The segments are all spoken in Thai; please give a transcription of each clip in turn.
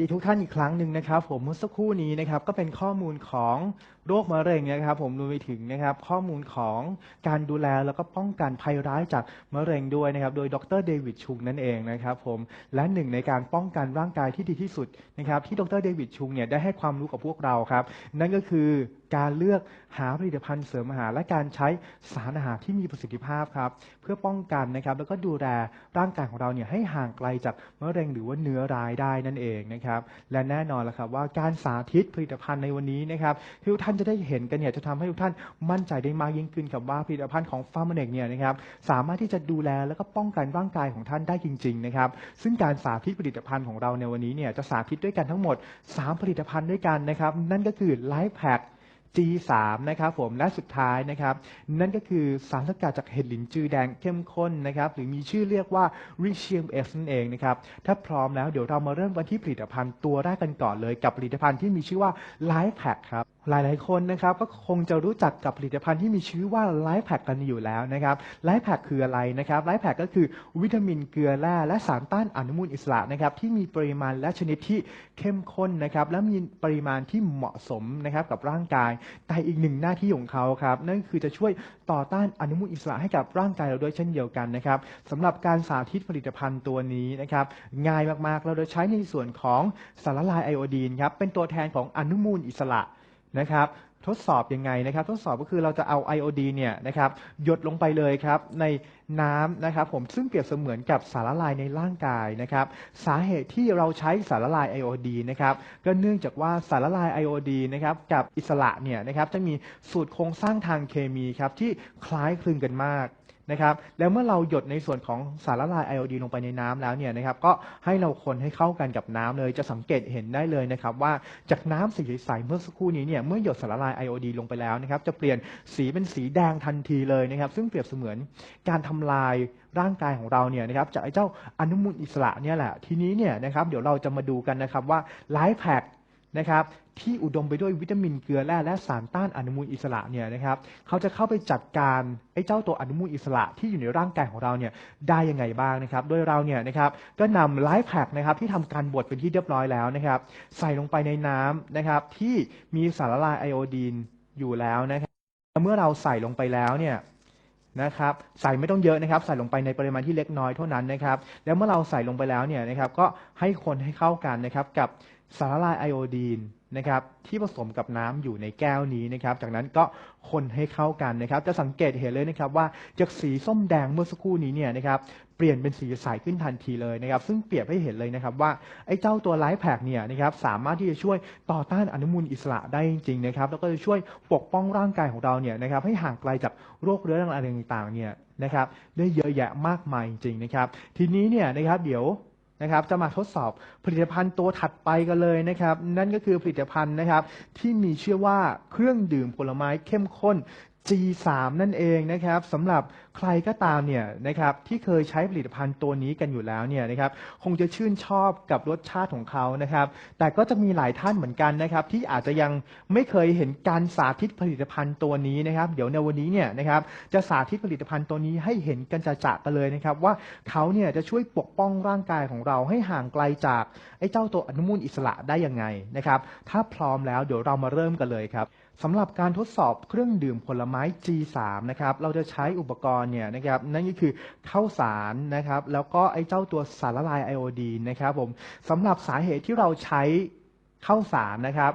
ดีทุกท่านอีกครั้งหนึ่งนะครับผมเมื่อสักครู่นี้นะครับก็เป็นข้อมูลของโรคมะเร็งนะครับ ผมรวมไปถึงนะครับข้อมูลของการดูแลแล้วก็ป้องกันภัยร้ายจากมะเร็งด้วยนะครับ โดยดรเดวิดชุงนั่นเองนะครับผมและหนึ่งในการป้องกันร่างกายที่ดีที่สุดนะครับ ที่ดรเดวิดชุงเนี่ยได้ให้ความรู้กับพวกเราครับ นั่นก็คือการเลือกหาผลิตภัณฑ์เสริมอาหารและการใช้สารอาหารที่มีประสิทธิภาพครับ เพื่อป้องกันนะครับ แล้วก็ดูแลร่างกายของเราเนี่ยให้ห่างไกลจากมะเร็งหรือว่าเนื้อร้ายได้นั่นเองนะครับและแน่นอนละครับว่าการสาธิตผลิตภัณฑ์ในวันนี้นะครับที่ทุกท่านจะได้เห็นกันเนี่ยจะทำให้ทุกท่านมั่นใจได้มากยิ่งขึ้นกับว่าผลิตภัณฑ์ของฟาร์มเนกเนี่ยนะครับสามารถที่จะดูแลแล้วก็ป้องกันร่างกายของท่านได้จริงๆนะครับซึ่งการสาธิตผลิตภัณฑ์ของเราในวันนี้เนี่ยจะสาธิตด้วยกันทั้งหมด 3 ผลิตภัณฑ์ด้วยกันนะครับ นั่นก็คือไลฟ์แพค G3 นะครับผมและสุดท้ายนะครับ นั่นก็คือสารสกัดจากเห็ดหลินจือแดงเข้มข้นนะครับ หรือมีชื่อเรียกว่า r i c i u m X นั่นเองนะครับ ถ้าพร้อมแล้วเดี๋ยวเรามาเริ่มกันที่ผลิตภัณฑ์ตัวแรกกันก่อนเลยกับผลิตภัณฑ์ที่มีชื่อว่า Life Pack ครับ หลายๆ คนนะครับก็คงจะรู้จักกับผลิตภัณฑ์ที่มีชื่อว่า Life Pack กันอยู่แล้วนะครับ Life Pack คืออะไรนะครับ Life Pack ก็คือวิตามินเกลือแร่และสารต้านอนุมูลอิสระนะครับที่มีปริมาณและชนิดที่เข้มข้นนะครับและมีปริมาณที่เหมาะสมนะครับกับร่างกาย แต่อีกหนึ่งหน้าที่ของเขาครับนั่นคือจะช่วยต่อต้านอนุมูลอิสระให้กับร่างกายเราด้วยเช่นเดียวกันนะครับสำหรับการสาธิตผลิตภัณฑ์ตัวนี้นะครับง่ายมากๆเราจะใช้ในส่วนของสารละลายไอโอดีนครับเป็นตัวแทนของอนุมูลอิสระ นะครับทดสอบยังไงนะครับ ทดสอบก็คือเราจะเอาไอโอดีเนี่ยนะครับหยดลงไปเลยครับในน้ำนะครับผมซึ่งเปรียบเสมือนกับสารละลายในร่างกายนะครับ สาเหตุที่เราใช้สารละลายไอโอดีนะครับก็เนื่องจากว่าสารละลายไอโอดีนะครับกับอิสระเนี่ยนะครับจะมีสูตรโครงสร้างทางเคมีครับที่คล้ายคลึงกันมาก นะครับแล้วเมื่อเราหยดในส่วนของสารละลายไอโอดีลงไปในน้ำแล้วเนี่ยนะครับก็ให้เราคนให้เข้ากันกับน้ำเลยจะสังเกตเห็นได้เลยนะครับว่าจากน้ำสีใสๆเมื่อสักครู่นี้เนี่ยเมื่อหยดสารละลายไอโอดีลงไปแล้วนะครับจะเปลี่ยนสีเป็นสีแดงทันทีเลยนะครับซึ่งเปรียบเสมือนการทำลายร่างกายของเราเนี่ยนะครับจากไอ้เจ้าอนุมูลอิสระเนี่ยแหละทีนี้เนี่ยนะครับเดี๋ยวเราจะมาดูกันนะครับว่าไลฟ์แพค นะครับที่อุดมไปด้วยวิตามินเกลือแร่และสารต้านอนุมูลอิสระเนี่ยนะครับเขาจะเข้าไปจัดการไอ้เจ้าตัวอนุมูลอิสระที่อยู่ในร่างกายของเราเนี่ยได้ยังไงบ้างนะครับโดยเราเนี่ยนะครับก็นำไลฟ์แพคนะครับที่ทำการบดเป็นที่เรียบร้อยแล้วนะครับใส่ลงไปในน้ำนะครับที่มีสารละลายไอโอดีนอยู่แล้วนะครับเมื่อเราใส่ลงไปแล้วเนี่ยนะครับใส่ไม่ต้องเยอะนะครับ ใส่ลงไปในปริมาณที่เล็กน้อยเท่านั้นนะครับ แล้วเมื่อเราใส่ลงไปแล้วเนี่ยนะครับก็ให้คนให้เข้ากันนะครับกับ สารละลายไอโอดีนนะครับที่ผสมกับน้ำอยู่ในแก้วนี้นะครับ จากนั้นก็คนให้เข้ากันนะครับ จะสังเกตเห็นเลยนะครับว่าจากสีส้มแดงเมื่อสักครู่นี้เนี่ยนะครับเปลี่ยนเป็นสีใสขึ้นทันทีเลยนะครับ ซึ่งเปรียบให้เห็นเลยนะครับว่าไอ้เจ้าตัวไลฟ์แพคเนี่ยนะครับสามารถที่จะช่วยต่อต้านอนุมูลอิสระได้จริงๆนะครับ แล้วก็จะช่วยปกป้องร่างกายของเราเนี่ยนะครับให้ห่างไกลจากโรคเรื้อรังอะไรต่างๆเนี่ยนะครับได้เยอะแยะมากมายจริงๆนะครับ ทีนี้เนี่ยนะครับเดี๋ยว นะครับ จะมาทดสอบผลิตภัณฑ์ตัวถัดไปกันเลยนะครับ นั่นก็คือผลิตภัณฑ์นะครับที่มีชื่อว่าเครื่องดื่มผลไม้เข้มข้น G3 นั่นเองนะครับสำหรับใครก็ตามเนี่ยนะครับที่เคยใช้ผลิตภัณฑ์ตัวนี้กันอยู่แล้วเนี่ยนะครับคงจะชื่นชอบกับรสชาติของเขานะครับ แต่ก็จะมีหลายท่านเหมือนกันนะครับ ที่อาจจะยังไม่เคยเห็นการสาธิตผลิตภัณฑ์ตัวนี้นะครับ เดี๋ยวในวันนี้เนี่ยนะครับจะสาธิตผลิตภัณฑ์ตัวนี้ให้เห็นกันจะๆกันเลยนะครับ ว่าเขาเนี่ยจะช่วยปกป้องร่างกายของเราให้ห่างไกลจากไอ้เจ้าตัวอนุมูลอิสระได้ยังไงนะครับ ถ้าพร้อมแล้วเดี๋ยวเรามาเริ่มกันเลยครับ สำหรับการทดสอบเครื่องดื่มผลไม้ G3 นะครับเราจะใช้อุปกรณ์เนี่ยนะครับนั่นก็คือข้าวสารนะครับแล้วก็ไอ้เจ้าตัวสารละลายไอโอดีนนะครับผมสำหรับสาเหตุที่เราใช้ข้าวสารนะครับ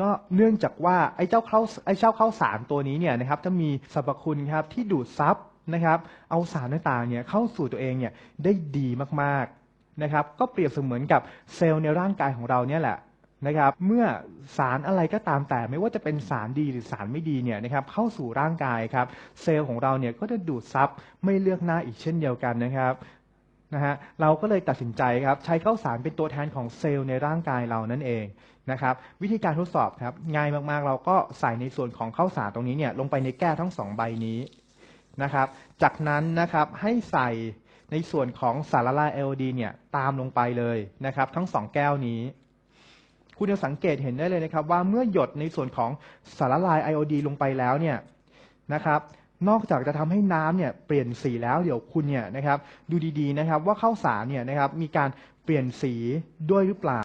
ก็เนื่องจากว่าไอ้เจ้าข้าวไอ้เจ้าข้าวสารตัวนี้เนี่ยนะครับจะมีสรรพคุณครับที่ดูดซับนะครับเอาสารต่างๆเนี่ยเข้าสู่ตัวเองเนี่ยได้ดีมากๆนะครับก็เปรียบเสมือนกับเซลล์ในร่างกายของเราเนี่ยแหละ นะครับ เมื่อสารอะไรก็ตามแต่ไม่ว่าจะเป็นสารดีหรือสารไม่ดีเนี่ยนะครับเข้าสู่ร่างกายครับ เซลล์ของเราเนี่ยก็จะดูดซับไม่เลือกหน้าอีกเช่นเดียวกันนะครับนะฮะเราก็เลยตัดสินใจครับใช้ข้าวสารเป็นตัวแทนของเซลล์ในร่างกายเรานั่นเองนะครับวิธีการทดสอบครับง่ายมากๆ เราก็ใส่ในส่วนของข้าวสารตรงนี้เนี่ยลงไปในแก้วทั้งสองใบนี้นะครับ จากนั้นนะครับให้ใส่ในส่วนของสารละลายเอลดีเนี่ยตามลงไปเลยนะครับ ทั้งสองแก้วนี้ คุณจะสังเกตเห็นได้เลยนะครับ ว่าเมื่อหยดในส่วนของสารละลายไอโอดีลงไปแล้วเนี่ยนะครับ นอกจากจะทำให้น้ำเนี่ยเปลี่ยนสีแล้วเดี๋ยวคุณเนี่ยนะครับ ดูดีๆนะครับ ว่าข้าวสารเนี่ยนะครับมีการเปลี่ยนสีด้วยหรือเปล่า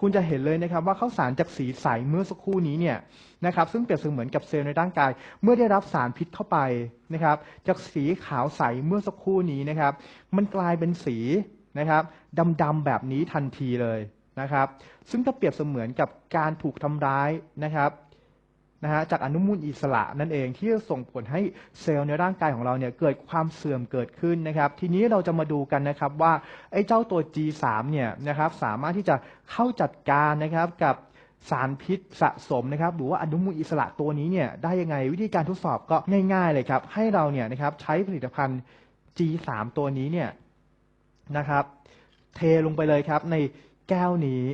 คุณจะเห็นเลยนะครับ ว่าข้าวสารจากสีใสเมื่อสักครู่นี้เนี่ยนะครับ ซึ่งเปรียบเสมือนกับเซลล์ในร่างกาย เมื่อได้รับสารพิษเข้าไปนะครับ จากสีขาวใสเมื่อสักครู่นี้นะครับ มันกลายเป็นสีนะครับดำๆแบบนี้ทันทีเลย นะครับ ซึ่งก็เปรียบเสมือนกับการถูกทำร้ายนะครับนะฮะจากอนุมูลอิสระนั่นเองที่จะส่งผลให้เซลล์ในร่างกายของเราเนี่ยเกิดความเสื่อมเกิดขึ้นนะครับ ทีนี้เราจะมาดูกันนะครับว่าไอ้เจ้าตัว G3 เนี่ยนะครับสามารถที่จะเข้าจัดการนะครับกับสารพิษสะสมนะครับหรือว่าอนุมูลอิสระตัวนี้เนี่ยได้ยังไงวิธีการทดสอบก็ง่ายๆเลยครับ ให้เราเนี่ยนะครับใช้ผลิตภัณฑ์ G3 ตัวนี้เนี่ยนะครับ เทลงไปเลยครับใน แก้วนี้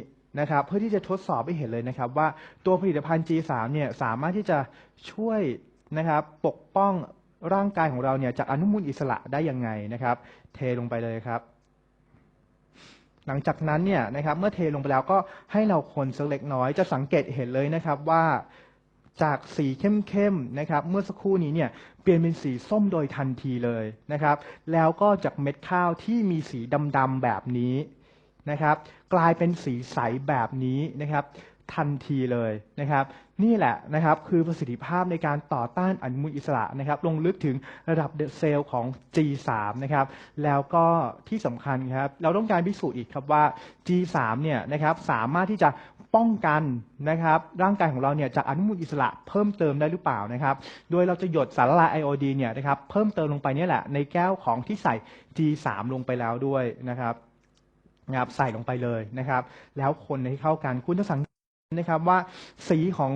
นะครับเพื่อที่จะทดสอบให้เห็นเลยนะครับ ว่าตัวผลิตภัณฑ์ G3 เนี่ยสามารถที่จะช่วยนะครับปกป้องร่างกายของเราเนี่ยจากอนุมูลอิสระได้ยังไงนะครับ เทลงไปเลยครับ หลังจากนั้นเนี่ยนะครับเมื่อเทลงไปแล้วก็ให้เราคนสักเล็กน้อยจะสังเกตเห็นเลยนะครับว่าจากสีเข้มๆนะครับ เมื่อสักครู่นี้เนี่ยเปลี่ยนเป็นสีส้มโดยทันทีเลยนะครับ แล้วก็จากเม็ดข้าวที่มีสีดำๆแบบนี้ นะครับ กลายเป็นสีใสแบบนี้นะครับทันทีเลยนะครับ นี่แหละนะครับคือประสิทธิภาพในการต่อต้านอนุมูลอิสระนะครับ ลงลึกถึงระดับเซลล์ของ G3 นะครับ แล้วก็ที่สำคัญครับ เราต้องการพิสูจน์อีกครับว่า G3 เนี่ยนะครับสามารถที่จะป้องกันนะครับ ร่างกายของเราเนี่ยจากอนุมูลอิสระเพิ่มเติมได้หรือเปล่านะครับ โดยเราจะหยดสารละลายไอโอดีเนี่ยนะครับเพิ่มเติมลงไปนี่แหละในแก้วของที่ใส่ G3 ลงไปแล้วด้วยนะครับ นะครับใส่ลงไปเลยนะครับ แล้วคนให้เข้ากันคุณจะสังเกตนะครับว่าสีของ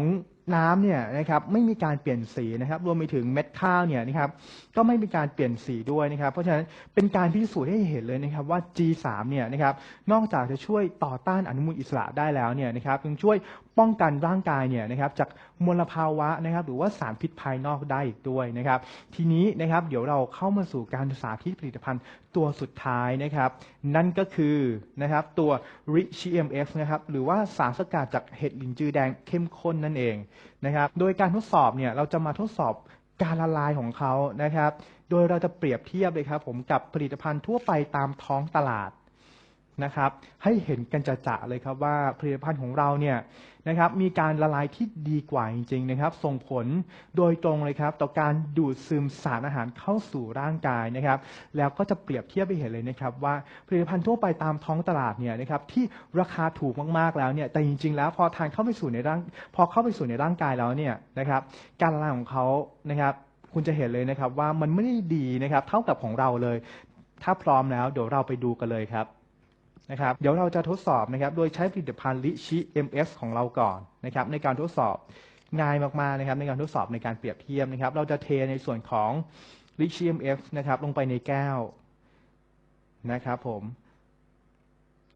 น้ำเนี่ยนะครับไม่มีการเปลี่ยนสีนะครับรวมไปถึงเม็ดข้าวเนี่ยนะครับก็ไม่มีการเปลี่ยนสีด้วยนะครับ เพราะฉะนั้นเป็นการพิสูจน์ให้เห็นเลยนะครับว่า G3 เนี่ยนะครับนอกจากจะช่วยต่อต้านอนุมูลอิสระได้แล้วเนี่ยนะครับยังช่วย ป้องกันร่างกายเนี่ยนะครับจากมลภาวะนะครับหรือว่าสารพิษภายนอกได้อีกด้วยนะครับ ทีนี้นะครับเดี๋ยวเราเข้ามาสู่การสาธิตผลิตภัณฑ์ตัวสุดท้ายนะครับ นั่นก็คือนะครับตัว Rich EMF นะครับหรือว่าสารสกัดจากเห็ดหลินจือแดงเข้มข้นนั่นเองนะครับโดยการทดสอบเนี่ยเราจะมาทดสอบการละลายของเขานะครับ โดยเราจะเปรียบเทียบเลยครับผมกับผลิตภัณฑ์ทั่วไปตามท้องตลาด นะครับ ให้เห็นกันจะๆเลยครับว่าผลิตภัณฑ์ของเราเนี่ยนะครับมีการละลายที่ดีกว่าจริงๆนะครับ ส่งผลโดยตรงเลยครับ ต่อการดูดซึมสารอาหารเข้าสู่ร่างกายนะครับ แล้วก็จะเปรียบเทียบไปเห็นเลยนะครับ ว่าผลิตภัณฑ์ทั่วไปตามท้องตลาดเนี่ยนะครับที่ราคาถูกมากๆแล้วเนี่ยแต่จริง ๆ แล้วพอทานเข้าไปสู่ในร่างพอเข้าไปสู่ในร่างกายแล้วเนี่ยนะครับ การละลายของเขานะครับ คุณจะเห็นเลยนะครับว่ามันไม่ได้ดีนะครับ เท่ากับของเราเลย ถ้าพร้อมแล้วเดี๋ยวเราไปดูกันเลยครับ นะครับเดี๋ยวเราจะทดสอบนะครับโดยใช้ผลิตภัณฑ์ลิชิ MS ของเราก่อนนะครับในการทดสอบง่ายมากๆนะครับในการทดสอบในการเปรียบเทียบนะครับ เราจะเทในส่วนของลิชิ MS นะครับลงไปในแก้วนะครับผม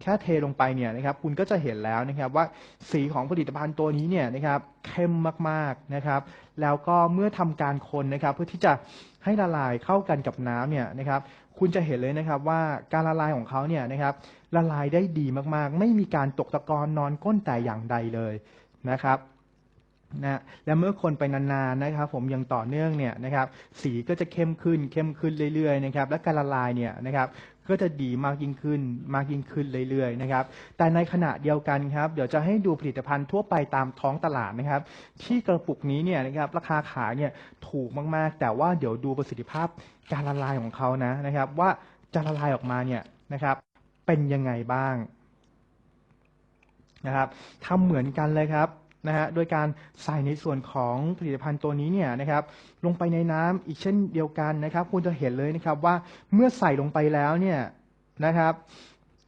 แค่เทลงไปเนี่ยนะครับคุณก็จะเห็นแล้วนะครับว่าสีของผลิตภัณฑ์ตัวนี้เนี่ยนะครับเข้มมากๆนะครับ แล้วก็เมื่อทำการคนนะครับ เพื่อที่จะให้ละลายเข้ากันกับน้ำเนี่ยนะครับ คุณจะเห็นเลยนะครับว่าการละลายของเขาเนี่ยนะครับ ละลายได้ดีมากๆ ไม่มีการตกตะกอนนอนก้นแต่อย่างใดเลยนะครับนะและเมื่อคนไปนานๆนะครับ ผมยังต่อเนื่องเนี่ยนะครับ สีก็จะเข้มขึ้นเข้มขึ้นเรื่อยๆนะครับ และการละลายเนี่ยนะครับ ก็จะดีมากยิ่งขึ้นมากยิ่งขึ้นเรื่อยๆนะครับ แต่ในขณะเดียวกันครับ เดี๋ยวจะให้ดูผลิตภัณฑ์ทั่วไปตามท้องตลาดนะครับ ที่กระปุกนี้เนี่ยนะครับ ราคาขายเนี่ยถูกมากๆ แต่ว่าเดี๋ยวดูประสิทธิภาพการละลายของเขานะนะครับ ว่าจะละลายออกมาเนี่ยนะครับ เป็นยังไงบ้างนะครับทำเหมือนกันเลยครับนะฮะโดยการใส่ในส่วนของผลิตภัณฑ์ตัวนี้เนี่ยนะครับลงไปในน้ำอีกเช่นเดียวกันนะครับคุณจะเห็นเลยนะครับว่าเมื่อใส่ลงไปแล้วเนี่ยนะครับ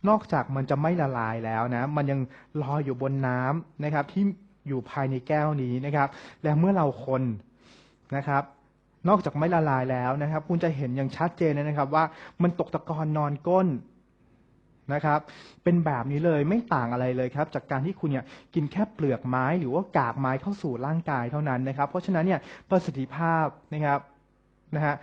นอกจากมันจะไม่ละลายแล้วนะมันยังลอยอยู่บนน้ำนะครับที่อยู่ภายในแก้วนี้นะครับ และเมื่อเราคนนะครับ นอกจากไม่ละลายแล้วนะครับ คุณจะเห็นอย่างชัดเจนเลยนะครับ ว่ามันตกตะกอนนอนก้น นะครับ เป็นแบบนี้เลยไม่ต่างอะไรเลยครับ จากการที่คุณเนี่ยกินแค่เปลือกไม้หรือว่ากากไม้เข้าสู่ร่างกายเท่านั้นนะครับ เพราะฉะนั้นเนี่ยประสิทธิภาพนะครับนะฮะ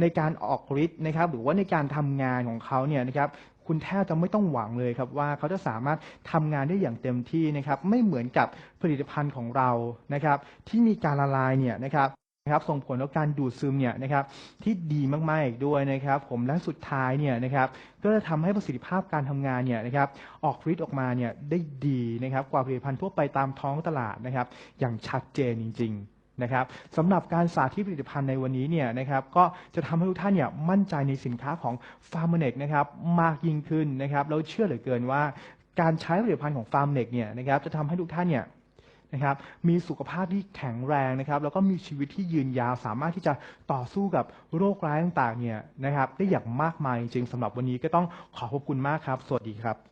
ในการออกฤทธิ์นะครับ หรือว่าในการทำงานของเขาเนี่ยนะครับคุณแทบจะไม่ต้องหวังเลยครับว่าเขาจะสามารถทำงานได้อย่างเต็มที่นะครับ ไม่เหมือนกับผลิตภัณฑ์ของเรานะครับ ที่มีการละลายเนี่ยนะครับ นะครับส่งผลต่อการดูดซึมเนี่ยนะครับที่ดีมากๆอีกด้วยนะครับผมและสุดท้ายเนี่ยนะครับก็จะทำให้ประสิทธิภาพการทำงานเนี่ยนะครับออกฤทธิ์ออกมาเนี่ยได้ดีนะครับกว่าผลิตภัณฑ์ทั่วไปตามท้องตลาดนะครับอย่างชัดเจนจริง ๆ นะครับสำหรับการสาธิตผลิตภัณฑ์ในวันนี้เนี่ยนะครับก็จะทำให้ทุกท่านเนี่ยมั่นใจในสินค้าของ f a r m e n e c นะครับมากยิ่งขึ้นนะครับแล้วเชื่อเหลือเกินว่า การใช้ผลิตภัณฑ์ของ f a r m e n e c เนี่ยนะครับจะทำให้ทุกท่านเนี่ย นะครับ มีสุขภาพที่แข็งแรงนะครับ แล้วก็มีชีวิตที่ยืนยาว สามารถที่จะต่อสู้กับโรคร้ายต่างๆเนี่ยนะครับ ได้อย่างมากมายจริงๆสำหรับวันนี้ก็ต้องขอขอบคุณมากครับ สวัสดีครับ